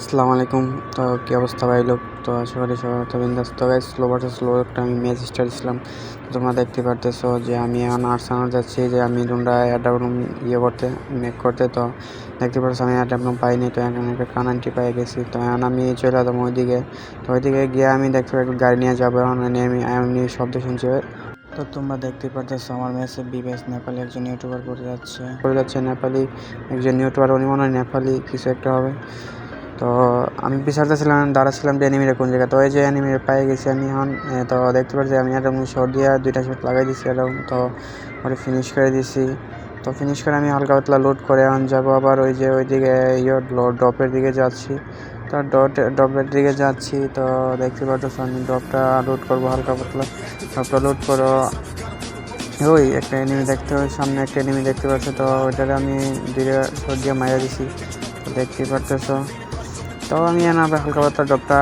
আসসালামু আলাইকুম। তো কী অবস্থা ভাই লোক? তো আশা করি সবাই তো বিন্দাস তো গাইস স্লো ভার্সেস স্লো একটা আমি ম্যাচ স্টার্ট ছিলাম তো তোমরা দেখতে পারতেছো যে আমি এখন আর্সানাল যাচ্ছি, যে আমি তোমরা অ্যাডাবরুম ইয়ে করতে মেক করতে। তো দেখতে পাচ্ছ আমি অ্যাডাপ রুম পাইনি, তো এখানে একটা কানানটি পেয়ে গেছি। তো এখন আমি চলে যেতাম ওইদিকে। তো ওইদিকে গিয়ে আমি দেখতে পাই গাড়ি নিয়ে যাব এখন আমি আমি শব্দ শুনছি তো তোমরা দেখতে পারতেছো আমার মেসে বিবেস নেপালি একজন ইউটিউবার করে যাচ্ছে। করে যাচ্ছে নেপালি, একজন ইউটিউবার উনি মনে হয় নেপালি, কিছু একটা হবে। তো আমি বিচারতেছিলাম দাঁড়াচ্ছিলাম যে অ্যানিমিটা কোন জায়গায়। তো ওই যে অ্যানিমিটা পেয়ে গেছি আমি এখন তো দেখতে পাচ্ছি আমি একটা শর্ট দিয়ে দুইটা শর্ট লাগাই দিছি এরকম। তো ওটা ফিনিশ করে দিছি। তো ফিনিশ করে আমি হালকা পাতলা লোড করে এখন যাব আবার ওই যে ওইদিকে ইয়ে ড্রপের দিকে যাচ্ছি। তো ডট ড্রপের দিকে যাচ্ছি, তো দেখতে পাচ্ছ আমি ড্রপটা লোড করব হালকা পাতলা। ড্রপটা লোড করো। ওই একটা এনিমি দেখতে সামনে একটা এনিমি দেখতে পাচ্ছ, তো ওইটারে আমি দুইটা শট দিয়ে মারা দিছি। তো দেখতেই পারতেছো। তো আমি এনে আবার হালকা পাতলা ড্রপটা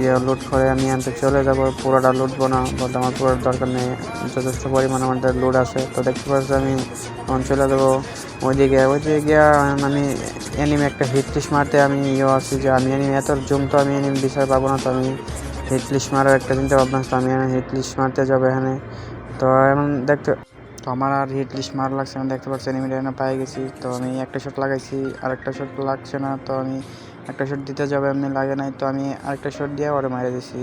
ইয়ে লোড করে আমি আনতে চলে যাব, পুরোটা লুটবো না বলতে আমার পুরোর দরকার নেই, যথেষ্ট পরিমাণ আমাদের লোড আছে, তো দেখতে পাচ্ছি আমি তখন চলে যাব। ওইদিকে ওইদিকে গিয়া আমি এনিমি একটা হিটলিশ মারতে আমি ইয়ে আছি যে আমি এনিমি এত জুম তো আমি এনিমি বিচার পাবো না, তো আমি হিটলিশ মারার একটা চিন্তা ভাবনা তো আমি হিটলিশ মারতে যাব এখানে। তো এমন দেখতে, তো আমার আর হিট লিস্ট মার লাগছে না, দেখতে পাচ্ছি এনিমিটা এখানে পাই গেছি, তো আমি একটা শট লাগাইছি আর একটা শট লাগছে না, তো আমি একটা শট দিতে যাবে, এমনি লাগে নাই, তো আমি আরেকটা শট দিয়ে ওরে মারা দিছি।